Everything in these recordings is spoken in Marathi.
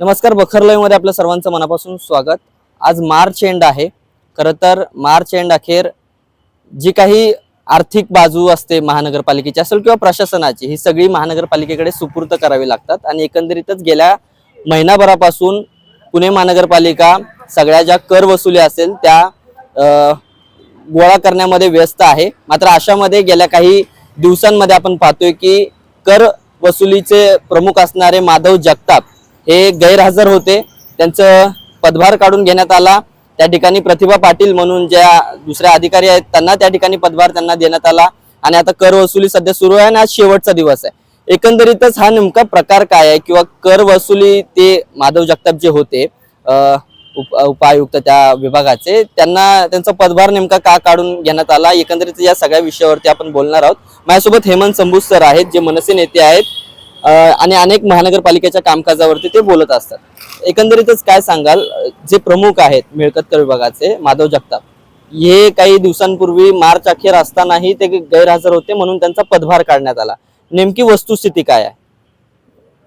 नमस्कार बखरलयमध्ये आपल्या सर्वांचं मनापासून स्वागत. आज मार्च एंड आहे. खरं तर मार्च एंड अखेर जी काही आर्थिक बाजू असते महानगरपालिकेची असेल किंवा प्रशासनाची ही सगळी महानगरपालिकेकडे सुपूर्त करावी लागतात. आणि एकंदरीतच गेल्या महिनाभरापासून पुणे महानगरपालिका सगळ्या ज्या कर वसुली असेल त्या गोळा करण्यामध्ये व्यस्त आहे. मात्र अशामध्ये गेल्या काही दिवसांमध्ये आपण पाहतोय की कर वसुलीचे प्रमुख असणारे माधव जगताप हे गैरहजर होते. त्यांचं पदभार काढून घेण्यात आला. त्या ठिकाणी प्रतिभा पाटील म्हणून ज्या दुसऱ्या अधिकारी आहेत त्यांना त्या ठिकाणी पदभार त्यांना देण्यात आला. आणि आता कर वसुली सध्या सुरू आहे आणि आज शेवटचा दिवस आहे. एकंदरीतच हा नेमका प्रकार काय आहे किंवा कर वसुली ते माधव जगताप जे होते उप उपायुक्त त्या विभागाचे त्यांना त्यांचा पदभार नेमका का काढून घेण्यात आला? एकंदरीत या सगळ्या विषयावरती आपण बोलणार आहोत. माझ्यासोबत हेमंत संभूत सर आहेत जे मनसे नेते आहेत. आणि अनेक महानगरपालिकेच्या कामकाजावरती ते बोलत असतात. एकंदरीतच काय सांगाल? जे प्रमुख आहेत मिळकतकर विभागाचे माधव जगताप हे काही दिवसांपूर्वी मार्च अखेर असतानाही ते गैरहजर होते म्हणून त्यांचा पदभार काढण्यात आला. नेमकी वस्तुस्थिती काय आहे?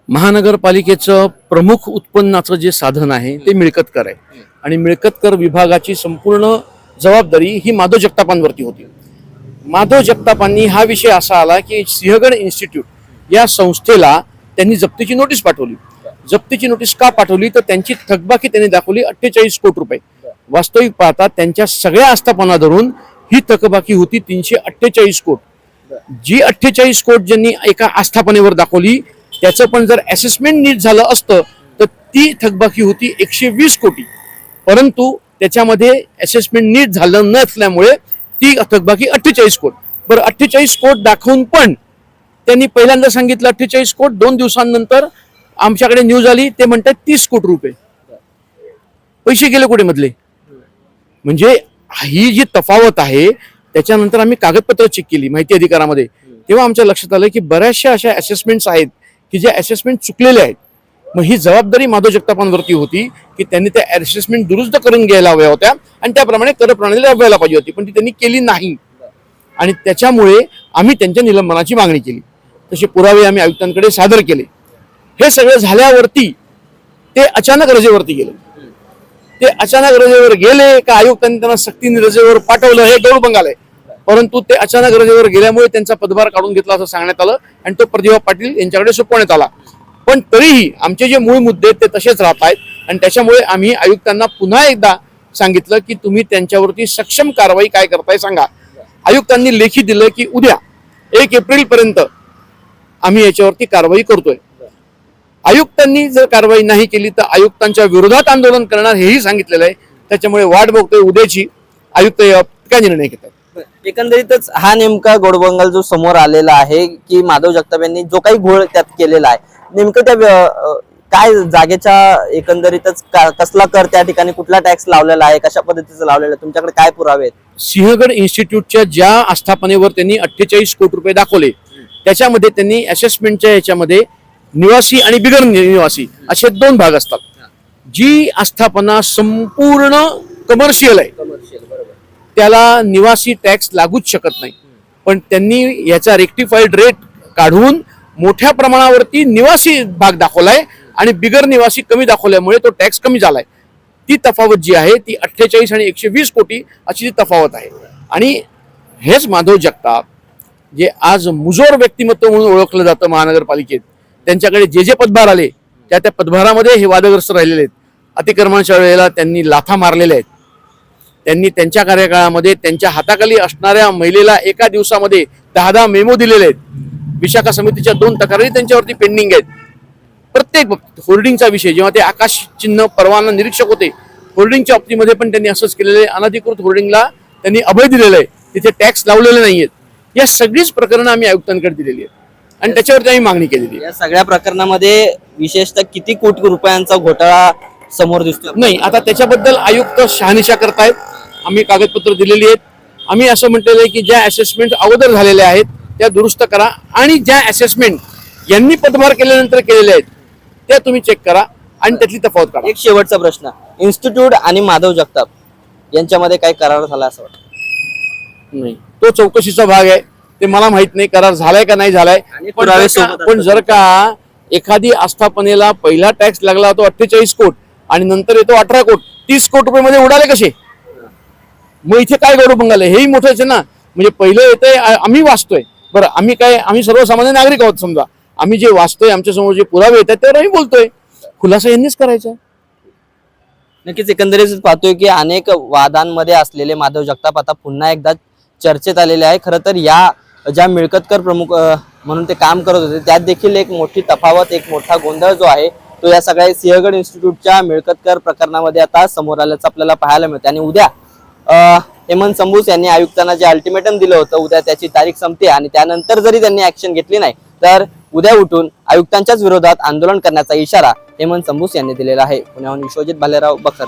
महानगरपालिकेचं प्रमुख उत्पन्नाचं जे साधन आहे ते मिळकत कर आहे. आणि मिळकत कर विभागाची संपूर्ण जबाबदारी ही माधव जगतापांवरती होती. माधव जगतापांनी हा विषय असा आला की सिंहगड इन्स्टिट्यूट या संस्थेला त्यांनी जप्तीची नोटीस पाठवली. जप्तीची नोटीस का पाठवली? तर त्यांची थकबाकी त्यांनी दाखवली अठ्ठेचाळीस कोटी रुपये. वास्तविक पाहता त्यांच्या सगळ्या आस्थापना धरून ही थकबाकी होती तीनशे अठ्ठेचाळीस कोट. जी अठ्ठेचाळीस कोट ज्यांनी एका आस्थापनेवर दाखवली त्याचं पण जर असेसमेंट नीट झालं असतं तर ती थकबाकी होती एकशे वीस कोटी. परंतु त्याच्यामध्ये असेसमेंट नीट झालं नसल्यामुळे ती थकबाकी अठ्ठेचाळीस कोट. बरं अठ्ठेचाळीस कोट दाखवून पण त्यांनी पहिल्यांदा सांगितलं अठ्ठेचाळीस कोट दोन दिवसांनंतर आमच्याकडे न्यूज आली ते म्हणतात तीस कोटी रुपये. पैसे गेले कुठे मधले? म्हणजे ही जी तफावत आहे त्याच्यानंतर आम्ही कागदपत्र चेक केली माहिती अधिकारामध्ये. तेव्हा आमच्या लक्षात आलं की बऱ्याचशा अशा असेसमेंट्स आहेत की जे असेसमेंट चुकलेले आहेत. मग ही जबाबदारी माधव जगतापांवरती होती की त्यांनी त्या असेसमेंट दुरुस्त करून घ्यायला हव्या होत्या आणि त्याप्रमाणे कर प्रणाली राबवायला पाहिजे होती पण ती त्यांनी केली नाही. आणि त्याच्यामुळे आम्ही त्यांच्या निलंबनाची मागणी केली. तसे पुरावे आम्ही आयुक्तांकडे सादर केले. हे सगळं झाल्यावरती ते अचानक रजेवरती गेले. ते अचानक रजेवर गेले का आयुक्तांनी त्यांना सक्तीने रजेवर पाठवलं हे गौरभंग आहे. परंतु ते अचानक रजेवर गेल्यामुळे त्यांचा पदभार काढून घेतला असं सांगण्यात आलं आणि तो प्रतिभा पाटील यांच्याकडे सोपवण्यात आला. पण तरीही आमचे जे मूळ मुद्दे ते तसेच राहत आहेत आणि त्याच्यामुळे आम्ही आयुक्तांना पुन्हा एकदा सांगितलं की तुम्ही त्यांच्यावरती सक्षम कारवाई काय करताय सांगा. आयुक्तांनी लेखी दिलं की उद्या एक एप्रिल पर्यंत आम्ही याच्यावरती कारवाई करतोय. आयुक्तांनी जर कारवाई नाही केली तर आयुक्तांच्या विरोधात आंदोलन करणार हेही सांगितलेलं आहे. त्याच्यामुळे वाट बघतोय उद्याची आयुक्त काय निर्णय घेतात? एकंदरीतच हा नेमका गोडबंगाल जो समोर आलेला आहे की माधव जगताप यांनी जो काही घोळ त्यात केलेला आहे नेमकं त्या काय जागेच्या एकंदरीतच का- कसला कर त्या ठिकाणी कुठला टॅक्स लावलेला आहे कशा पद्धतीचं लावलेलं आहे तुमच्याकडे काय पुरावे आहेत? सिंहगड इन्स्टिट्यूटच्या ज्या आस्थापनेवर त्यांनी अठ्ठेचाळीस कोटी रुपये दाखवले त्याच्यामध्ये त्यांनी असेसमेंटच्या याच्यामध्ये निवासी आणि बिगर निवासी असे दोन भाग असतात. जी आस्थापना संपूर्ण कमर्शियल आहे. त्याला निवासी टॅक्स लागूच शकत नाही. पण त्यांनी याचा रेक्टिफाईड रेट काढून मोठ्या प्रमाणावरती निवासी भाग दाखवलाय आणि बिगर निवासी कमी दाखवल्यामुळे तो टॅक्स कमी झालाय. ती तफावत जी आहे ती अठ्ठेचाळीस आणि एकशे वीस कोटी अशी ती तफावत आहे. आणि हेच माधव जगताप जे आज मुजोर व्यक्तिमत्व म्हणून ओळखलं जातं महानगरपालिकेत त्यांच्याकडे जे जे पदभार आले त्या त्या पदभारामध्ये हे वादग्रस्त राहिलेले आहेत. अतिक्रमणाच्या वेळेला त्यांनी लाथा मारलेल्या आहेत. त्यांनी त्यांच्या कार्यकाळामध्ये त्यांच्या हाताखाली असणाऱ्या महिलेला एका दिवसामध्ये दहा दहा मेमो दिलेले आहेत. विशाखा समितीच्या दोन तक्रारी त्यांच्यावरती पेंडिंग आहेत. प्रत्येक होर्डिंगचा विषय जेव्हा ते आकाश चिन्ह परवाना निरीक्षक होते होर्डिंगच्या बाबतीमध्ये पण त्यांनी असंच केलेलं आहे. अनधिकृत होर्डिंगला त्यांनी अभय दिलेलं आहे. तिथे टॅक्स लावलेले नाही आहेत या सगळीच प्रकरणं आम्ही आयुक्तांकडे दिलेली आहेत. आणि त्याच्यावरती आम्ही मागणी केलेली आहे. या सगळ्या प्रकरणामध्ये विशेषतः किती कोटी रुपयांचा घोटाळा समोर दिसतो नाही आता त्याच्याबद्दल आयुक्त शहानिशा करतायत. आम्ही कागदपत्र दिलेली आहेत. आम्ही असं म्हटलेलं आहे की ज्या असेसमेंट अगोदर झालेल्या आहेत त्या दुरुस्त करा. आणि ज्या असेसमेंट यांनी पदभार केल्यानंतर केलेल्या आहेत त्या तुम्ही चेक करा आणि त्यातली तफावत काढा. एक शेवटचा प्रश्न. इन्स्टिट्यूट आणि माधव जगताप यांच्यामध्ये काय करार झाला असं वाटतं? नाही. तो चौकशीचा भाग आहे. ते मला माहीत नाही करार झालाय का नाही झालाय. पण जर का- एखादी आस्थापनेला पहिला टॅक्स लागला तो अठ्ठेचाळीस कोट आणि नंतर येतो अठरा कोट तीस कोट रुपये मध्ये उडाले कसे? मग इथे काय गौरव बंगाल हेही मोठंच आहे ना. म्हणजे पहिलं येतंय आ- आम्ही वाचतोय. बरं आम्ही काय आम्ही सर्वसामान्य नागरिक आहोत समजा. आम्ही जे वाचतोय आमच्यासमोर जे पुरावे येतात त्यावर आम्ही बोलतोय. खुलासा यांनीच करायचा. नक्कीच एकंदरीत पाहतोय की अनेक वादांमध्ये असलेले माधव जगताप आता पुन्हा एकदा चर्चेत आलेले आहे. खरं तर या ज्या मिळकतकर प्रमुख म्हणून ते काम करत होते त्यात देखील एक मोठी तफावत एक मोठा गोंधळ जो आहे तो या सगळ्या सिंहगड इन्स्टिट्यूटच्या मिळकतकर प्रकरणामध्ये आता समोर आल्याचं आपल्याला पाहायला मिळतं आणि उद्या हेमंत संभूस यांनी आयुक्तांना जे अल्टिमेटम दिलं होतं उद्या त्याची तारीख संपते आणि त्यानंतर जरी त्यांनी ऍक्शन घेतली नाही तर उद्या उठून आयुक्तांच्याच विरोधात आंदोलन करण्याचा इशारा हेमंत संभूस यांनी दिलेला आहे. पुण्याहून विश्वजित भालेराव बखर